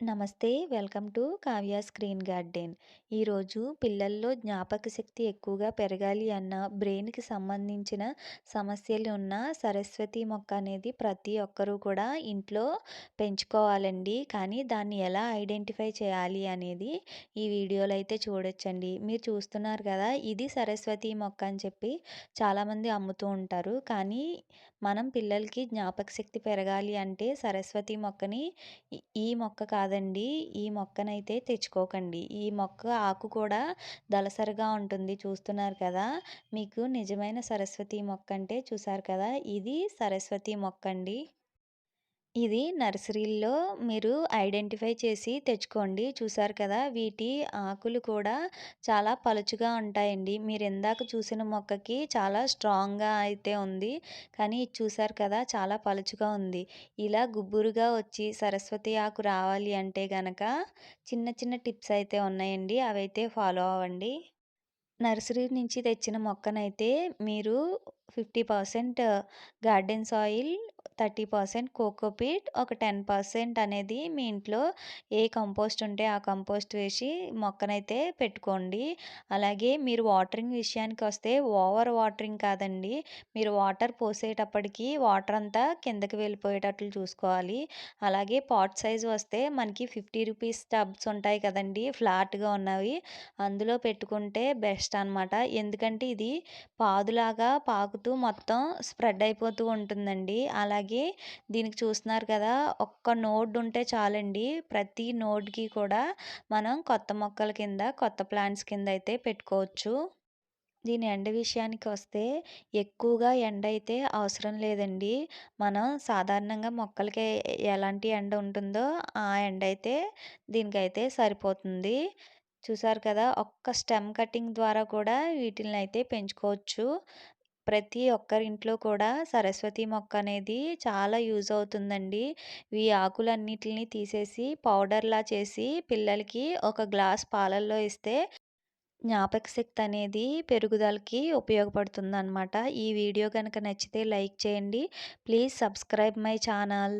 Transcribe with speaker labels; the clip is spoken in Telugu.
Speaker 1: నమస్తే welcome to Kavya screen garden. ఈరోజు పిల్లల్లో జ్ఞాపక శక్తి ఎక్కువగా పెరగాలి అన్న బ్రెయిన్కి సంబంధించిన సమస్యలు ఉన్న సరస్వతి మొక్క అనేది ప్రతి ఒక్కరూ కూడా ఇంట్లో పెంచుకోవాలండి. కానీ దాన్ని ఎలా ఐడెంటిఫై చేయాలి అనేది ఈ వీడియోలో అయితే చూడొచ్చండి. మీరు చూస్తున్నారు కదా ఇది సరస్వతి మొక్క అని చెప్పి చాలామంది అమ్ముతూ ఉంటారు. కానీ మనం పిల్లలకి జ్ఞాపక శక్తి పెరగాలి అంటే సరస్వతి మొక్కని ఈ మొక్క కాదండి. ఈ మొక్కనైతే తెచ్చుకోకండి. ఈ మొక్క ఆకు కూడా దళసరిగా ఉంటుంది చూస్తున్నారు కదా. మీకు నిజమైన సరస్వతి మొక్క అంటే చూసారు కదా? ఇది సరస్వతి మొక్క అండి ఇది నర్సరీల్లో మీరు ఐడెంటిఫై చేసి తెచ్చుకోండి. చూసారు కదా! వీటి ఆకులు కూడా చాలా పలుచుగా ఉంటాయండి. మీరు ఇందాక చూసిన మొక్కకి చాలా స్ట్రాంగ్గా అయితే ఉంది. కానీ ఇది చూసారు కదా! చాలా పలుచుగా ఉంది. ఇలా గుబ్బురుగా వచ్చి సరస్వతి ఆకు రావాలి అంటే గనక చిన్న చిన్న టిప్స్ అయితే ఉన్నాయండి. అవైతే ఫాలో అవ్వండి. నర్సరీ నుంచి తెచ్చిన మొక్కనైతే మీరు fifty percent garden soil thirty percent cocopeat ఒక టెన్ పర్సెంట్ అనేది మీ ఇంట్లో ఏ కంపోస్ట్ ఉంటే ఆ కంపోస్ట్ వేసి మొక్కనైతే పెట్టుకోండి. అలాగే మీరు వాటరింగ్ విషయానికి వస్తే ఓవర్ వాటరింగ్ కాదండి. మీరు వాటర్ పోసేటప్పటికి వాటర్ అంతా కిందకి వెళ్ళిపోయేటట్లు చూసుకోవాలి. అలాగే పాట్ సైజ్ వస్తే మనకి ఫిఫ్టీ రూపీస్ టబ్స్ ఉంటాయి కదండి ఫ్లాట్గా ఉన్నవి. అందులో పెట్టుకుంటే బెస్ట్ అనమాట ఎందుకంటే ఇది పాదులాగా పాకుతూ మొత్తం స్ప్రెడ్ అయిపోతూ ఉంటుందండి. అలాగే దీనికి చూస్తున్నారు కదా ఒక్క నోడ్ ఉంటే చాలండి. ప్రతి నోడ్కి కూడా మనం కొత్త మొక్కల కింద కొత్త ప్లాంట్స్ కింద అయితే పెట్టుకోవచ్చు. దీని ఎండ విషయానికి వస్తే ఎక్కువగా ఎండ అయితే అవసరం లేదండి. మనం సాధారణంగా మొక్కలకి ఎలాంటి ఎండ ఉంటుందో ఆ ఎండ అయితే దీనికైతే సరిపోతుంది. చూసారు కదా ఒక్క స్టెమ్ కటింగ్ ద్వారా కూడా వీటిని అయితే పెంచుకోవచ్చు. ప్రతి ఒక్కరింట్లో కూడా సరస్వతి మొక్క అనేది చాలా యూజ్ అవుతుందండి. ఈ ఆకులన్నిటిని తీసేసి పౌడర్లా చేసి పిల్లలకి ఒక గ్లాస్ పాలల్లో ఇస్తే జ్ఞాపక శక్తి అనేది పెరుగుదలకి ఉపయోగపడుతుందన్నమాట. ఈ వీడియో కనుక నచ్చితే లైక్ చేయండి. Please subscribe my channel.